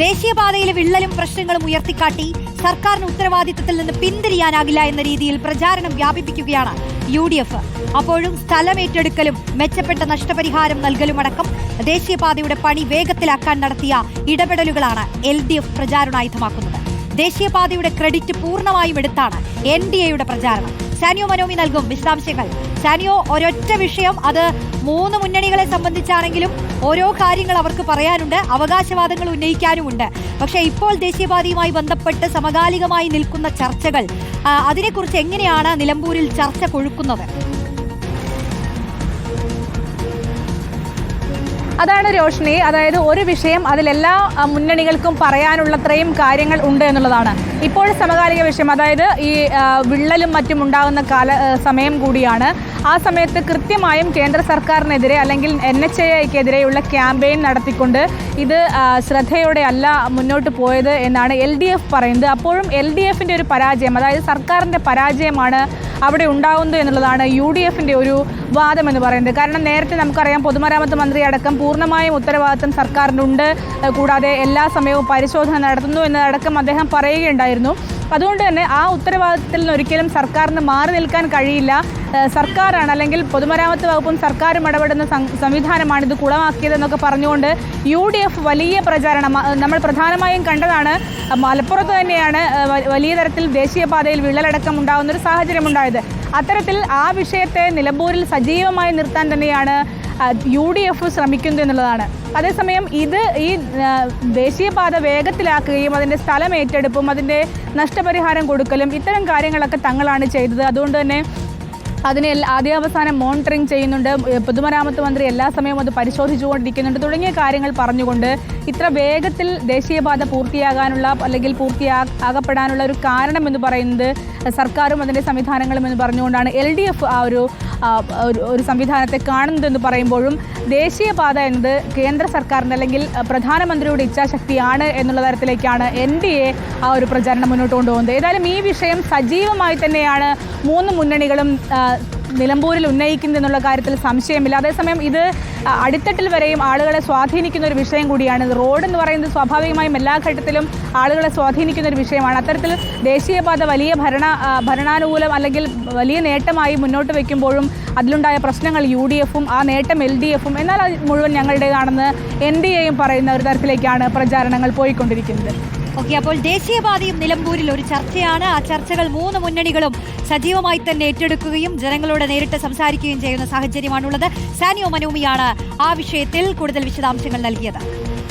ദേശീയപാതയിലെ വിള്ളലും പ്രശ്നങ്ങളും ഉയർത്തിക്കാട്ടി സർക്കാരിന് ഉത്തരവാദിത്തത്തിൽ നിന്ന് പിന്തിരിയാനാകില്ല എന്ന രീതിയിൽ പ്രചാരണം വ്യാപിപ്പിക്കുകയാണ് യു ഡി എഫ് അപ്പോഴും സ്ഥലമേറ്റെടുക്കലും മെച്ചപ്പെട്ട നഷ്ടപരിഹാരം നൽകലുമടക്കം ദേശീയപാതയുടെ പണി വേഗത്തിലാക്കാൻ നടത്തിയ ഇടപെടലുകളാണ് എൽ ഡി എഫ് പ്രചാരണായുധമാക്കുന്നത് ദേശീയപാതയുടെ ക്രെഡിറ്റ് പൂർണമായും എടുത്താണ് എൻ ഡി എയുടെ പ്രചാരണം. സാനിയോ മനോമി നൽകും വിശദാംശങ്ങൾ. സാനിയോ ഒരൊറ്റ വിഷയം അത് മൂന്ന് മുന്നണികളെ സംബന്ധിച്ചാണെങ്കിലും ഓരോ കാര്യങ്ങൾ അവർക്ക് പറയാനുണ്ട് അവകാശവാദങ്ങൾ ഉന്നയിക്കാനുമുണ്ട്. പക്ഷേ ഇപ്പോൾ ദേശീയപാതയുമായി ബന്ധപ്പെട്ട് സമകാലികമായി നിൽക്കുന്ന ചർച്ചകൾ അതിനെക്കുറിച്ച് എങ്ങനെയാണ് നിലമ്പൂരിൽ ചർച്ച കൊഴുക്കുന്നത്? അതാണ് രോഷിനി. അതായത് ഒരു വിഷയം അതിലെല്ലാ മുന്നണികൾക്കും പറയാനുള്ളത്രയും കാര്യങ്ങൾ ഉണ്ട് എന്നുള്ളതാണ്. ഇപ്പോൾ സമകാലിക വിഷയം അതായത് ഈ വിള്ളലും മറ്റും ഉണ്ടാകുന്ന കാല സമയം കൂടിയാണ്. ആ സമയത്ത് കൃത്യമായും കേന്ദ്ര സർക്കാരിനെതിരെ അല്ലെങ്കിൽ എൻ എച്ച് എക്കെതിരെയുള്ള ക്യാമ്പയിൻ നടത്തിക്കൊണ്ട് ഇത് ശ്രദ്ധയോടെ അല്ല മുന്നോട്ട് പോയത് എന്നാണ് എൽ ഡി എഫ് പറയുന്നത്. അപ്പോഴും എൽ ഡി എഫിന്റെ ഒരു പരാജയം അതായത് സർക്കാരിന്റെ പരാജയമാണ് അവിടെ ഉണ്ടാകുന്നത് എന്നുള്ളതാണ് യു ഡി എഫിന്റെ ഒരു വാദം എന്ന് പറയുന്നത്. കാരണം നേരത്തെ നമുക്കറിയാം പൊതുമരാമത്ത് മന്ത്രി അടക്കം പൂർണമായും ഉത്തരവാദിത്തം സർക്കാരിനുണ്ട്. കൂടാതെ എല്ലാ സമയവും പരിശോധന നടത്തുന്നു എന്നതടക്കം അദ്ദേഹം പറയുകയുണ്ടായിരുന്നു. അതുകൊണ്ട് തന്നെ ആ ഉത്തരവാദിത്തത്തിൽ നിന്ന് ഒരിക്കലും സർക്കാരിന് മാറി നിൽക്കാൻ കഴിയില്ല. സർക്കാരാണ് അല്ലെങ്കിൽ പൊതുമരാമത്ത് വകുപ്പും സർക്കാരും ഇടപെടുന്ന സംവിധാനമാണ് ഇത് കുളമാക്കിയതെന്നൊക്കെ പറഞ്ഞുകൊണ്ട് യു ഡി എഫ് വലിയ പ്രചാരണം നമ്മൾ പ്രധാനമായും കണ്ടതാണ് മലപ്പുറത്ത് തന്നെയാണ് വലിയ തരത്തിൽ ദേശീയപാതയിൽ വിള്ളലടക്കം ഉണ്ടാകുന്ന ഒരു സാഹചര്യം ഉണ്ടായത് അത്തരത്തിൽ ആ വിഷയത്തെ നിലമ്പൂരിൽ സജീവമായി നിർത്താൻ തന്നെയാണ് യു ഡി എഫ് ശ്രമിക്കുന്നു എന്നുള്ളതാണ്. അതേസമയം ഇത് ഈ ദേശീയപാത വേഗത്തിലാക്കുകയും അതിന്റെ സ്ഥലം ഏറ്റെടുപ്പും അതിന്റെ നഷ്ടപരിഹാരം കൊടുക്കലും ഇത്തരം കാര്യങ്ങളൊക്കെ തങ്ങളാണ് ചെയ്തത്. അതുകൊണ്ട് തന്നെ അതിനെ ആദ്യാവസാനം മോണിറ്ററിംഗ് ചെയ്യുന്നുണ്ട്. പൊതുമരാമത്ത് മന്ത്രി എല്ലാ സമയവും അത് പരിശോധിച്ചുകൊണ്ടിരിക്കുന്നുണ്ട്. തുടങ്ങിയ കാര്യങ്ങൾ പറഞ്ഞുകൊണ്ട് ഇത്ര വേഗത്തിൽ ദേശീയപാത പൂർത്തിയാകാനുള്ള അല്ലെങ്കിൽ പൂർത്തിയാ ആകപ്പെടാനുള്ള ഒരു കാരണം എന്ന് പറയുന്നത് സർക്കാരും അതിന്റെ സംവിധാനങ്ങളും എന്ന് പറഞ്ഞുകൊണ്ടാണ് എൽ ഡി എഫ് ആ ഒരു ഒരു- സംവിധാനത്തെ കാണുന്നതെന്ന് പറയുമ്പോഴും ദേശീയപാത എന്നത് കേന്ദ്ര സർക്കാരിന്റെ അല്ലെങ്കിൽ പ്രധാനമന്ത്രിയുടെ ഇച്ഛാശക്തിയാണ് എന്നുള്ള തരത്തിലേക്കാണ് എൻ ഡി എ ആ ഒരു പ്രചാരണം മുന്നോട്ട് കൊണ്ടുപോകുന്നത്. ഏതായാലും ഈ വിഷയം സജീവമായി തന്നെയാണ് മൂന്ന് മുന്നണികളും നിലമ്പൂരിൽ ഉന്നയിക്കുന്നതെന്നുള്ള കാര്യത്തിൽ സംശയമില്ല. അതേസമയം ഇത് അടിത്തട്ടിൽ വരെയും ആളുകളെ സ്വാധീനിക്കുന്ന ഒരു വിഷയം കൂടിയാണ്. റോഡ് എന്ന് പറയുന്നത് സ്വാഭാവികമായും എല്ലാ ഘട്ടത്തിലും ആളുകളെ സ്വാധീനിക്കുന്ന ഒരു വിഷയമാണ്. അത്തരത്തിൽ ദേശീയപാത വലിയ ഭരണ ഭരണാനുകൂലം അല്ലെങ്കിൽ വലിയ നേട്ടമായി മുന്നോട്ട് വയ്ക്കുമ്പോഴും അതിലുണ്ടായ പ്രശ്നങ്ങൾ യു ഡി എഫും ആ നേട്ടം എൽ ഡി എഫും എന്നാൽ അത് മുഴുവൻ ഞങ്ങളുടേതാണെന്ന് എൻ ഡി എയും പറയുന്ന ഒരു തരത്തിലേക്കാണ് പ്രചാരണങ്ങൾ പോയിക്കൊണ്ടിരിക്കുന്നത്. ഓക്കെ അപ്പോൾ ദേശീയപാതയും നിലമ്പൂരിൽ ഒരു ചർച്ചയാണ്. ആ ചർച്ചകൾ മൂന്ന് മുന്നണികളും സജീവമായി തന്നെ ഏറ്റെടുക്കുകയും ജനങ്ങളോട് നേരിട്ട് സംസാരിക്കുകയും ചെയ്യുന്ന സാഹചര്യമാണുള്ളത്. സാനിയോ മനോമിയാണ് ആ വിഷയത്തിൽ കൂടുതൽ വിശദാംശങ്ങൾ നൽകിയത്.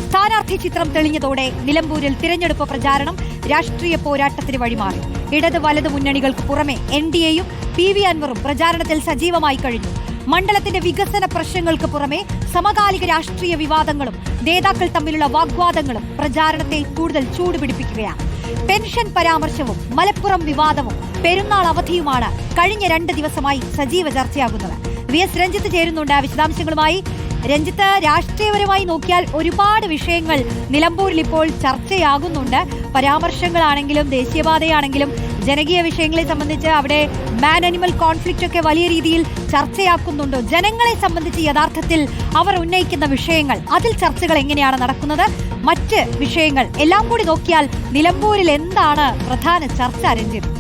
സ്ഥാനാർത്ഥി ചിത്രം തെളിഞ്ഞതോടെ നിലമ്പൂരിൽ തിരഞ്ഞെടുപ്പ് പ്രചാരണം രാഷ്ട്രീയ പോരാട്ടത്തിന് വഴിമാറി. ഇടത് വലത് മുന്നണികൾക്ക് പുറമെ എൻ ഡി എയും പി വി അൻവറും പ്രചാരണത്തിൽ സജീവമായി കഴിഞ്ഞു. മണ്ഡലത്തിന്റെ വികസന പ്രശ്നങ്ങൾക്ക് പുറമെ സമകാലിക രാഷ്ട്രീയ വിവാദങ്ങളും നേതാക്കൾ തമ്മിലുള്ള വാഗ്വാദങ്ങളും പ്രചാരണത്തെ കൂടുതൽ ചൂടുപിടിപ്പിക്കുകയാണ്. പെൻഷൻ പരാമർശവും മലപ്പുറം വിവാദവും പെരുന്നാൾ അവധിയുമാണ് കഴിഞ്ഞ രണ്ട് ദിവസമായി സജീവ ചർച്ചയാകുന്നത്. വി എസ് രഞ്ജിത്ത് ചേരുന്നുണ്ട്. വിശദാംശങ്ങളുമായി രഞ്ജിത്ത് രാഷ്ട്രീയപരമായി നോക്കിയാൽ ഒരുപാട് വിഷയങ്ങൾ നിലമ്പൂരിൽ ഇപ്പോൾ ചർച്ചയാകുന്നുണ്ട്. പരാമർശങ്ങളാണെങ്കിലും ദേശീയപാതയാണെങ്കിലും ജനകീയ വിഷയങ്ങളെ സംബന്ധിച്ച് അവിടെ മാൻ അനിമൽ കോൺഫ്ലിക്റ്റ് ഒക്കെ വലിയ രീതിയിൽ ചർച്ചയാക്കുന്നുണ്ടോ. ജനങ്ങളെ സംബന്ധിച്ച് യഥാർത്ഥത്തിൽ അവർ ഉന്നയിക്കുന്ന വിഷയങ്ങൾ അതിൽ ചർച്ചകൾ എങ്ങനെയാണ് നടക്കുന്നത്? മറ്റ് വിഷയങ്ങൾ എല്ലാം കൂടി നോക്കിയാൽ നിലമ്പൂരിൽ എന്താണ് പ്രധാന ചർച്ച രഞ്ജിത്ത്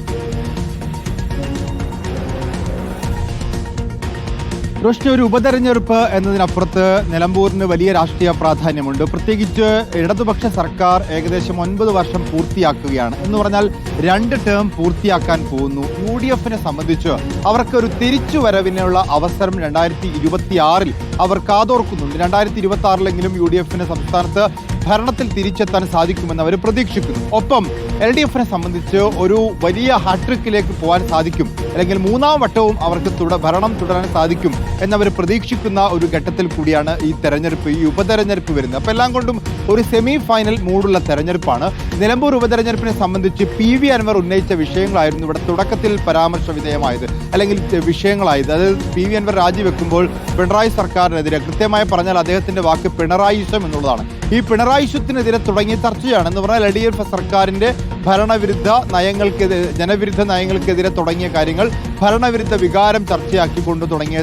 റോഷ്നി ഒരു ഉപതെരഞ്ഞെടുപ്പ് എന്നതിനപ്പുറത്ത് നിലമ്പൂരിന് വലിയ രാഷ്ട്രീയ പ്രാധാന്യമുണ്ട്. പ്രത്യേകിച്ച് ഇടതുപക്ഷ സർക്കാർ ഏകദേശം ഒൻപത് വർഷം പൂർത്തിയാക്കുകയാണ്. എന്ന് പറഞ്ഞാൽ രണ്ട് ടേം പൂർത്തിയാക്കാൻ പോകുന്നു. യു ഡി എഫിനെ സംബന്ധിച്ച് അവർക്ക് ഒരു തിരിച്ചുവരവിനുള്ള അവസരം രണ്ടായിരത്തി ഇരുപത്തിയാറിൽ അവർ കാതോർക്കുന്നുണ്ട് രണ്ടായിരത്തി ഇരുപത്തി ആറിലെങ്കിലും യു ഡി എഫിന് സംസ്ഥാനത്ത് ഭരണത്തിൽ തിരിച്ചെത്താൻ സാധിക്കുമെന്ന് അവർ പ്രതീക്ഷിക്കുന്നു. ഒപ്പം എൽ ഡി എഫിനെ സംബന്ധിച്ച് ഒരു വലിയ ഹാട്രിക്കിലേക്ക് പോകാൻ സാധിക്കും. അല്ലെങ്കിൽ മൂന്നാം വട്ടവും അവർക്ക് തുട ഭരണം തുടരാൻ സാധിക്കും എന്നവർ പ്രതീക്ഷിക്കുന്ന ഒരു ഘട്ടത്തിൽ കൂടിയാണ് ഈ തെരഞ്ഞെടുപ്പ് ഈ ഉപതെരഞ്ഞെടുപ്പ് വരുന്നത്. അപ്പോൾ എല്ലാം കൊണ്ടും ഒരു സെമി ഫൈനൽ മൂടുള്ള തെരഞ്ഞെടുപ്പാണ്. നിലമ്പൂർ ഉപതെരഞ്ഞെടുപ്പിനെ സംബന്ധിച്ച് പി വി അൻവർ ഉന്നയിച്ച വിഷയങ്ങളായിരുന്നു ഇവിടെ തുടക്കത്തിൽ പരാമർശ വിധേയമായത് അല്ലെങ്കിൽ വിഷയങ്ങളായത്. അത് പി വി അൻവർ രാജിവെക്കുമ്പോൾ പിണറായി സർക്കാരിനെതിരെ കൃത്യമായി പറഞ്ഞാൽ അദ്ദേഹത്തിന്റെ വാക്ക് പിണറായിസം എന്നുള്ളതാണ്. ഈ പിണറായി വിശ്വത്തിനെതിരെ തുടങ്ങിയ ചർച്ചയാണ് എന്ന് പറഞ്ഞാൽ എൽ ഡി എഫ് ഭരണവിരുദ്ധ നയങ്ങൾക്കെതിരെ ജനവിരുദ്ധ നയങ്ങൾക്കെതിരെ തുടങ്ങിയ കാര്യങ്ങൾ ഭരണവിരുദ്ധ വികാരം ചർച്ചയാക്കിക്കൊണ്ട് തുടങ്ങിയ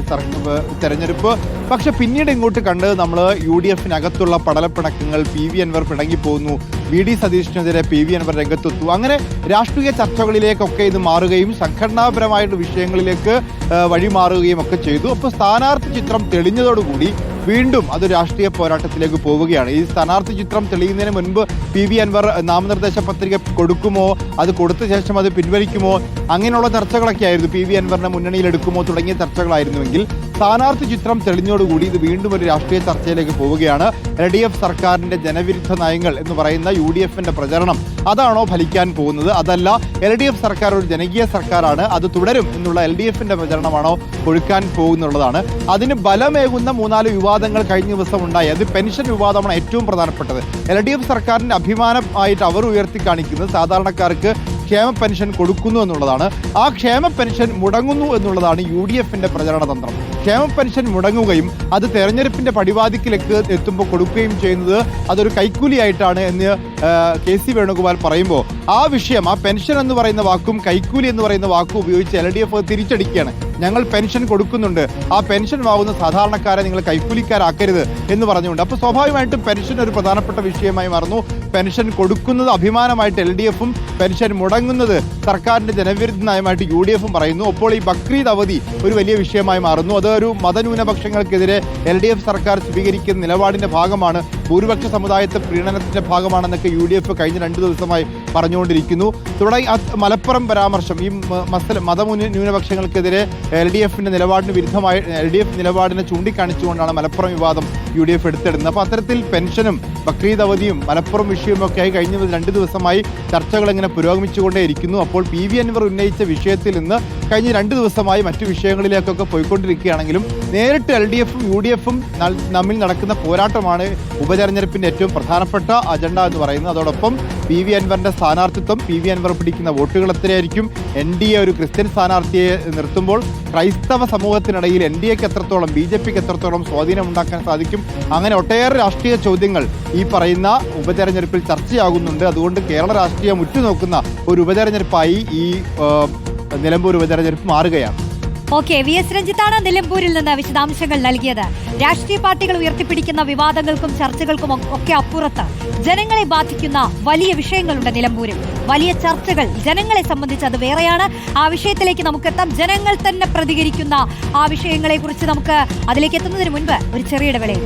തെരഞ്ഞെടുപ്പ്. പക്ഷെ പിന്നീട് ഇങ്ങോട്ട് കണ്ടത് നമ്മൾ യു ഡി എഫിനകത്തുള്ള പടലപ്പിണക്കങ്ങൾ പി വി അൻവർ പിണങ്ങിപ്പോകുന്നു. വി ഡി സതീഷിനെതിരെ പി വി അൻവർ രംഗത്തെത്തു അങ്ങനെ രാഷ്ട്രീയ ചർച്ചകളിലേക്കൊക്കെ ഇത് മാറുകയും സംഘടനാപരമായിട്ടുള്ള വിഷയങ്ങളിലേക്ക് വഴിമാറുകയും ഒക്കെ ചെയ്തു. അപ്പോൾ സ്ഥാനാർത്ഥി ചിത്രം തെളിഞ്ഞതോടുകൂടി വീണ്ടും അത് രാഷ്ട്രീയ പോരാട്ടത്തിലേക്ക് പോവുകയാണ്. ഈ സ്ഥാനാർത്ഥി ചിത്രം തെളിയുന്നതിന് മുൻപ് പി വി അൻവർ നാമനിർദ്ദേശ പത്രിക കൊടുക്കുമോ? അത് കൊടുത്ത ശേഷം അത് പിൻവലിക്കുമോ? അങ്ങനെയുള്ള ചർച്ചകളൊക്കെ ആയിരുന്നു. പി വി അൻവറിനെ മുന്നണിയിലെടുക്കുമോ തുടങ്ങിയ ചർച്ചകളായിരുന്നുവെങ്കിൽ സ്ഥാനാർത്ഥി ചിത്രം തെളിഞ്ഞോടുകൂടി ഇത് വീണ്ടും ഒരു രാഷ്ട്രീയ ചർച്ചയിലേക്ക് പോവുകയാണ്. എൽ ഡി എഫ് സർക്കാരിന്റെ ജനവിരുദ്ധ നയങ്ങൾ എന്ന് പറയുന്ന യു ഡി എഫിന്റെ പ്രചരണം അതാണോ ഫലിക്കാൻ പോകുന്നത്? അതല്ല എൽ ഡി എഫ് സർക്കാർ ഒരു ജനകീയ സർക്കാരാണ്. അത് തുടരും എന്നുള്ള എൽ ഡി എഫിന്റെ പ്രചരണമാണോ കൊഴുക്കാൻ പോകുന്നുള്ളതാണ്. അതിന് ബലമേകുന്ന മൂന്നാൽ വിവാദങ്ങൾ കഴിഞ്ഞ ദിവസം ഉണ്ടായി. അത് പെൻഷൻ വിവാദമാണ് ഏറ്റവും പ്രധാനപ്പെട്ടത്. എൽ ഡി എഫ് സർക്കാരിന്റെ അഭിമാനമായിട്ട് അവർ ഉയർത്തി കാണിക്കുന്നത് സാധാരണക്കാർക്ക് ക്ഷേമ പെൻഷൻ കൊടുക്കുന്നു എന്നുള്ളതാണ്. ആ ക്ഷേമ പെൻഷൻ മുടങ്ങുന്നു എന്നുള്ളതാണ് യു ഡി എഫിന്റെ പ്രചരണ തന്ത്രം ക്ഷേമ പെൻഷൻ മുടങ്ങുകയും അത് തെരഞ്ഞെടുപ്പിന്റെ പടിവാതിക്കിലേക്ക് എത്തുമ്പോൾ കൊടുക്കുകയും ചെയ്യുന്നത് അതൊരു കൈക്കൂലിയായിട്ടാണ് എന്ന് കെ സി വേണുഗോപാൽ പറയുമ്പോൾ. ആ വിഷയം ആ പെൻഷൻ എന്ന് പറയുന്ന വാക്കും കൈക്കൂലി എന്ന് പറയുന്ന വാക്കും ഉപയോഗിച്ച് എൽ ഡി എഫ് തിരിച്ചടിക്കുകയാണ്. ഞങ്ങൾ പെൻഷൻ കൊടുക്കുന്നുണ്ട്. ആ പെൻഷൻ വാങ്ങുന്ന സാധാരണക്കാരെ നിങ്ങൾ കൈക്കൂലിക്കാരാക്കരുത് എന്ന് പറഞ്ഞുകൊണ്ട്. അപ്പോൾ സ്വാഭാവികമായിട്ടും പെൻഷൻ ഒരു പ്രധാനപ്പെട്ട വിഷയമായി മാറുന്നു. പെൻഷൻ കൊടുക്കുന്നത് അഭിമാനമായിട്ട് എൽ ഡി എഫും പെൻഷൻ മുടങ്ങുന്നത് സർക്കാരിന്റെ ജനവിരുദ്ധ നയമായിട്ട് യു ഡി എഫും പറയുന്നു. അപ്പോൾ ഈ ബക്രീദ് അവധി ഒരു വലിയ വിഷയമായി മാറുന്നു. അതൊരു മതന്യൂനപക്ഷങ്ങൾക്കെതിരെ എൽ ഡി എഫ് സർക്കാർ സ്വീകരിക്കുന്ന നിലപാടിന്റെ ഭാഗമാണ് ഭൂരിപക്ഷ സമുദായത്തെ പ്രീണനത്തിന്റെ ഭാഗമാണെന്നൊക്കെ യു ഡി എഫ് കഴിഞ്ഞ രണ്ട് ദിവസമായി പറഞ്ഞുകൊണ്ടിരിക്കുന്നു. തുടങ്ങി മലപ്പുറം പരാമർശം ഈ മസല മതമുന ന്യൂനപക്ഷങ്ങൾക്കെതിരെ എൽ ഡി എഫിന്റെ നിലപാടിന് വിരുദ്ധമായി എൽ ഡി എഫ് നിലപാടിനെ ചൂണ്ടിക്കാണിച്ചുകൊണ്ടാണ് മലപ്പുറം വിവാദം യു ഡി എഫ് എടുത്തിടുന്നത്. അപ്പോൾ അത്തരത്തിൽ പെൻഷനും ബക്രീദ് അവധിയും മലപ്പുറം വിഷയവും ഒക്കെ ആയി കഴിഞ്ഞ രണ്ട് ദിവസമായി ചർച്ചകൾ ഇങ്ങനെ പുരോഗമിച്ചുകൊണ്ടേയിരിക്കുന്നു. അപ്പോൾ പി വി അൻവർ ഉന്നയിച്ച വിഷയത്തിൽ നിന്ന് കഴിഞ്ഞ രണ്ട് ദിവസമായി മറ്റു വിഷയങ്ങളിലേക്കൊക്കെ പോയിക്കൊണ്ടിരിക്കുകയാണെങ്കിലും നേരിട്ട് എൽ ഡി എഫും യു ഡി എഫും തമ്മിൽ നടക്കുന്ന പോരാട്ടമാണ് ഉപതെരഞ്ഞെടുപ്പിന്റെ ഏറ്റവും പ്രധാനപ്പെട്ട അജണ്ട എന്ന് പറയുന്നത്. അതോടൊപ്പം പി വി അൻവറിന്റെ സ്ഥാനാർത്ഥിത്വം പി വി അൻവർ പിടിക്കുന്ന വോട്ടുകൾ എത്രയായിരിക്കും? എൻ ഡി എ ഒരു ക്രിസ്ത്യൻ സ്ഥാനാർത്ഥിയെ നിർത്തുമ്പോൾ ക്രൈസ്തവ സമൂഹത്തിനിടയിൽ എൻ ഡി എക്ക് എത്രത്തോളം ബി ജെ പിക്ക് എത്രത്തോളം സ്വാധീനം ഉണ്ടാക്കാൻ സാധിക്കും? അങ്ങനെ ഒട്ടേറെ രാഷ്ട്രീയ ചോദ്യങ്ങൾ ഈ പറയുന്ന ഉപതെരഞ്ഞെടുപ്പിൽ ചർച്ചയാകുന്നുണ്ട്. അതുകൊണ്ട് കേരള രാഷ്ട്രീയം ഉറ്റുനോക്കുന്ന ഒരു ഉപതെരഞ്ഞെടുപ്പായി ഈ നിലമ്പൂർ ഉപതെരഞ്ഞെടുപ്പ് മാറുകയാണ്. ഓക്കെ വി എസ് രഞ്ജിത്താണ് നിലമ്പൂരിൽ നിന്ന് വിശദാംശങ്ങൾ നൽകിയത്. രാഷ്ട്രീയ പാർട്ടികൾ ഉയർത്തിപ്പിടിക്കുന്ന വിവാദങ്ങൾക്കും ചർച്ചകൾക്കും ഒക്കെ അപ്പുറത്ത് ജനങ്ങളെ ബാധിക്കുന്ന വലിയ വിഷയങ്ങളുണ്ട് നിലമ്പൂരിൽ. വലിയ ചർച്ചകൾ ജനങ്ങളെ സംബന്ധിച്ച് അത് വേറെയാണ്. ആ വിഷയത്തിലേക്ക് നമുക്ക് എത്താം ജനങ്ങൾ തന്നെ പ്രതികരിക്കുന്ന ആ വിഷയങ്ങളെ കുറിച്ച് നമുക്ക് അതിലേക്ക് എത്തുന്നതിന് മുൻപ് ഒരു ചെറിയ ഇടവേളയിൽ.